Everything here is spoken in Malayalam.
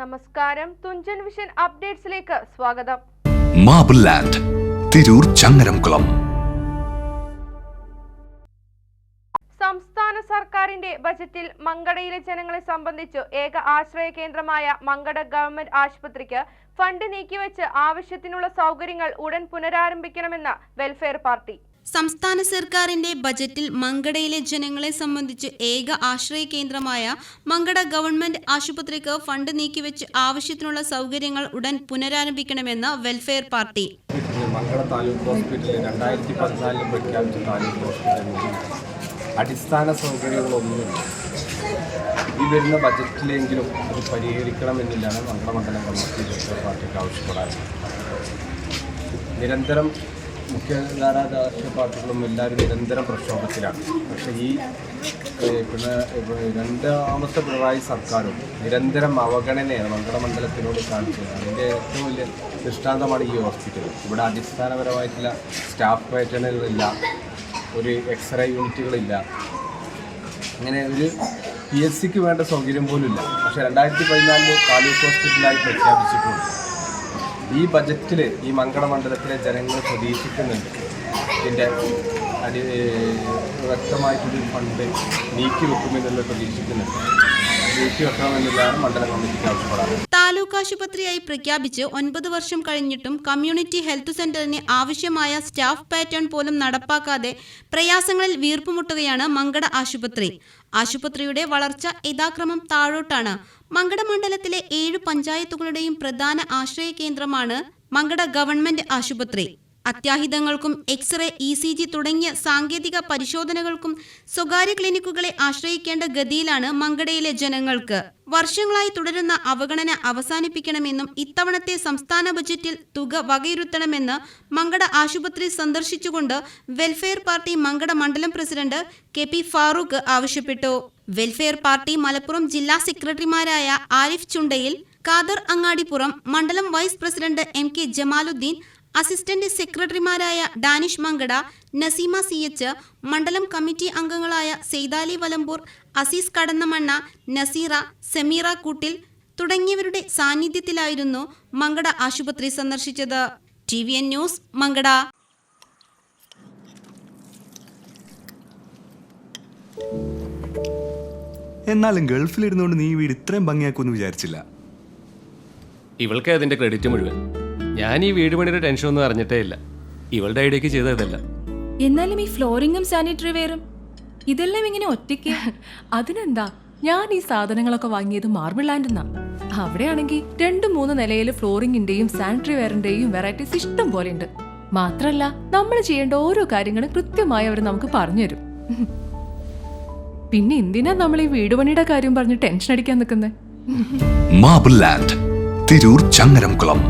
നമസ്കാരം. തുഞ്ചൻ വിഷൻ അപ്ഡേറ്റ്സിലേക്ക് സ്വാഗതം. Marble land Tirur Changaramkulam. സംസ്ഥാന സർക്കാരിന്റെ ബജറ്റിൽ മങ്കടയിലെ ജനങ്ങളെ സംബന്ധിച്ചു ഏക ആശ്രയ കേന്ദ്രമായ മങ്കട ഗവൺമെന്റ് ആശുപത്രിക്ക് ഫണ്ട് നീക്കിവെച്ച് ആവശ്യത്തിനുള്ള സൗകര്യങ്ങൾ ഉടൻ പുനരാരംഭിക്കണമെന്ന് വെൽഫെയർ പാർട്ടി. സംസ്ഥാന സർക്കാരിന്റെ ബജറ്റിൽ മങ്കടയിലെ ജനങ്ങളെ സംബന്ധിച്ച് ഏക ആശ്രയ കേന്ദ്രമായ മങ്കട ഗവൺമെന്റ് ആശുപത്രിക്ക് ഫണ്ട് നീക്കിവെച്ച് ആവശ്യത്തിനുള്ള സൗകര്യങ്ങൾ ഉടൻ പുനരാരംഭിക്കണമെന്ന് വെൽഫെയർ പാർട്ടി. മംഗള താലൂക്ക് ഹോസ്പിറ്റലിൽ രണ്ടായിരത്തി പതിനാലിൽ പ്രഖ്യാപിച്ച താലൂക്ക് ഹോസ്പിറ്റലിൽ അടിസ്ഥാന സൗകര്യങ്ങളൊന്നുമില്ല ഈ വരുന്ന ബജറ്റിലെങ്കിലും അത് പരിഹരിക്കണമെന്നില്ലാണ് മംഗളമണ്ഡലം കമ്മിറ്റി വെൽഫെയർ പാർട്ടിക്ക് ആവശ്യപ്പെടാറ്. നിരന്തരം മുഖ്യധാരാ രാഷ്ട്രീയ പാർട്ടികളും എല്ലാവരും നിരന്തരം പ്രക്ഷോഭത്തിലാണ്. പക്ഷേ ഈ പിന്നെ രണ്ടാമത്തെ പിണറായി സർക്കാരും നിരന്തരം അവഗണനയാണ് മംഗളമണ്ഡലത്തിനോട് കാണിച്ചത്. അതിന്റെ ഏറ്റവും വലിയ ദൃഷ്ടാന്തമാണ് ഈ ഹോസ്പിറ്റൽ. ഇവിടെ അടിസ്ഥാനപരമായിട്ടുള്ള സ്റ്റാഫ് പാറ്റേണുകളില്ല ഒരു എക്സ്റേ യൂണിറ്റുകളില്ല. അങ്ങനെ ഒരു പി എസ് സിക്ക് വേണ്ട സൗകര്യം പോലും ഇല്ല പക്ഷേ രണ്ടായിരത്തി പതിനാലിൽ താലൂക്ക് ഹോസ്പിറ്റലായി പ്രഖ്യാപിച്ചിട്ടുണ്ട്. ഈ ബജറ്റിൽ ഈ മംഗള മണ്ഡലത്തിലെ ജനങ്ങൾ പ്രതീക്ഷിക്കുന്നുണ്ട്. ഇതിന്റെ അടി വ്യക്തമായിട്ടൊരു ഫണ്ട് നീക്കി വെക്കുമെന്നുള്ള പ്രതീക്ഷിക്കുന്നുണ്ട്. താലൂക്ക് ആശുപത്രിയായി പ്രഖ്യാപിച്ച് ഒൻപത് വർഷം കഴിഞ്ഞിട്ടും കമ്മ്യൂണിറ്റി ഹെൽത്ത് സെന്ററിന് ആവശ്യമായ സ്റ്റാഫ് പാറ്റേൺ പോലും നടപ്പാക്കാതെ പ്രയാസങ്ങളിൽ വീർപ്പുമുട്ടുകയാണ് മങ്കട ആശുപത്രി. ആശുപത്രിയുടെ വളർച്ച യഥാക്രമം താഴോട്ടാണ്. മങ്കട മണ്ഡലത്തിലെ ഏഴ് പഞ്ചായത്തുകളുടെയും പ്രധാന ആശ്രയ കേന്ദ്രമാണ് മങ്കട ഗവൺമെന്റ് ആശുപത്രി. അത്യാഹിതങ്ങൾക്കും എക്സ്റേ ഇ സി ജി തുടങ്ങിയ സാങ്കേതിക പരിശോധനകൾക്കും സ്വകാര്യ ക്ലിനിക്കുകളെ ആശ്രയിക്കേണ്ട ഗതിയിലാണ് മങ്കടയിലെ ജനങ്ങൾക്ക്. വർഷങ്ങളായി തുടരുന്ന അവഗണന അവസാനിപ്പിക്കണമെന്നും ഇത്തവണത്തെ സംസ്ഥാന ബജറ്റിൽ തുക വകയിരുത്തണമെന്ന് മങ്കട ആശുപത്രി സന്ദർശിച്ചുകൊണ്ട് വെൽഫെയർ പാർട്ടി മങ്കട മണ്ഡലം പ്രസിഡന്റ് കെ പി ഫാറൂഖ് ആവശ്യപ്പെട്ടു. വെൽഫെയർ പാർട്ടി മലപ്പുറം ജില്ലാ സെക്രട്ടറിമാരായ ആരിഫ് ചുണ്ടയിൽ ഖാദർ അങ്ങാടിപ്പുറം മണ്ഡലം vice president M K Jamaluddin assistant സെക്രട്ടറിമാരായ ഡാനിഷ് മങ്കട നസീമ സി എച്ച് മണ്ഡലം കമ്മിറ്റി അംഗങ്ങളായ സെയ്താലി വലമ്പൂർ അസീസ് കടന്നമണ്ണ നസീറ സമീറ കൂട്ടിൽ തുടങ്ങിയവരുടെ സാന്നിധ്യത്തിലായിരുന്നു മങ്കട ആശുപത്രി സന്ദർശിച്ചത്. T V N news Mankada. എന്നാലും ഗൾഫിലിരുന്നുകൊണ്ട് നീ വീട് ഇത്രയും ഭംഗിയാക്കുമെന്ന് വിചാരിച്ചില്ല. ഇവൾക്ക് അതിന്റെ ക്രെഡിറ്റ് മുഴുവൻ. ഞാൻ ഈ വീട് പണിയുടെ ടെൻഷൻ ഒന്നും അറിഞ്ഞിട്ടേ ഇല്ല. ഇവളുടെ ഐഡിയക്ക് ചെയ്ത ഇതല്ല എന്നാലും ഈ ഫ്ലോറിങ്ങും സാനിറ്ററി വെയറും ഇതെല്ലാം ഇങ്ങനെ ഒറ്റയ്ക്ക്? അതിനെന്താ? ഞാൻ ഈ സാധനങ്ങളൊക്കെ വാങ്ങിയത് മാർബിൾ ലാൻഡെന്നാ അവിടെയാണെങ്കിൽ രണ്ട് മൂന്ന് നിലയിൽ ഫ്ലോറിങ്ങിന്റെയും സാനിറ്ററി വെയറിന്റെയും വെറൈറ്റീസ് ഇഷ്ടം പോലെ ഉണ്ട് മാത്രല്ല നമ്മൾ ചെയ്യേണ്ട ഓരോ കാര്യങ്ങളും കൃത്യമായി അവർ നമുക്ക് പറഞ്ഞുതരും. പിന്നെ എന്തിനാ നമ്മൾ ഈ വീട് പണിയുടെ കാര്യം പറഞ്ഞ് ടെൻഷൻ അടിക്കാൻ നിൽക്കുന്നത് മാർബിൾ ലാൻഡ് തിരൂർ ചങ്ങരംകുളം.